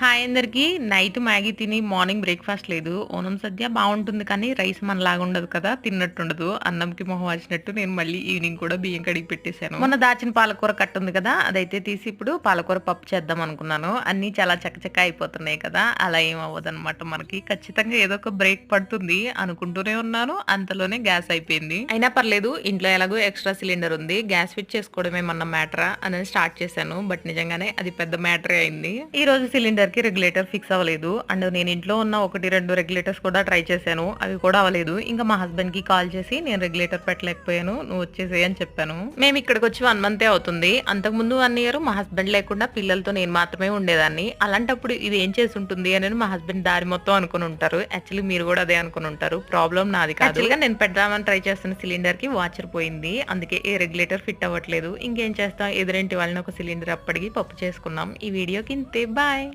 Hi అందరికీ. Night Maggi తిని morning breakfast లేదు. ఓనం సద్య బాగుంటుంది కానీ రైస్ మనలాగా ఉండదు కదా తిన్నట్టు ఉండదు అన్నంకి మొహం వచ్చినట్టు నేను మళ్ళీ ఈవినింగ్ కూడా బియ్యం కడిగి పెట్టేశాను. మొన్న దాచిన పాలకూర కట్ట ఉంది కదా అదైతే తీసి ఇప్పుడు పాలకూర పప్పు చేద్దాం అనుకున్నాను. అన్ని చాలా చకచక అయిపోతున్నాయి కదా అలా ఏం అవ్వదు మనకి. ఖచ్చితంగా ఏదో ఒక బ్రేక్ పడుతుంది అనుకుంటూనే ఉన్నాను. అంతలోనే గ్యాస్ అయిపోయింది. అయినా పర్లేదు ఇంట్లో ఎలాగో ఎక్స్ట్రా సిలిండర్ ఉంది. గ్యాస్ ఫిట్ చేసుకోవడమే మన మ్యాటరా అనేది స్టార్ట్ చేశాను. బట్ నిజంగానే అది పెద్ద మ్యాటరే అయింది. ఈ రోజు సిలిండర్ కి రెగ్యులేటర్ ఫిక్స్ అవ్వలేదు. అండ్ నేను ఇంట్లో ఉన్న ఒకటి రెండు రెగ్యులేటర్స్ కూడా ట్రై చేశాను. అవి కూడా అవ్వలేదు. ఇంకా మా హస్బెండ్కి కాల్ చేసి నేను రెగ్యులేటర్ పెట్టలేకపోయాను. నువ్వు వచ్చేసేయ్ అని చెప్పాను. మేము ఇక్కడికి వచ్చి వన్ మంతే అవుతుంది. అంతకు ముందు వన్ ఇయర్ మా హస్బెండ్ లేకుండా పిల్లలతో నేను మాత్రమే ఉండేదాన్ని. అలాంటప్పుడు ఇది ఏం చేసి ఉంటుంది అని మా హస్బెండ్ దారి మొత్తం అనుకుని ఉంటారు. యాక్చువల్లీ మీరు కూడా అదే అనుకుని ఉంటారు. ప్రాబ్లం నాది కాదు. గా నేను పెడదామని ట్రై చేస్తున్న సిలిండర్కి వాచర్ పోయింది. అందుకే ఏ రెగ్యులేటర్ ఫిట్ అవ్వట్లేదు. ఇంకేం చేస్తాం? ఎదురింటి వాళ్ళని ఒక సిలిండర్ అప్పటికి పప్పు చేసుకున్నాం ఈ వీడియోకి ఇంతే. బాయ్.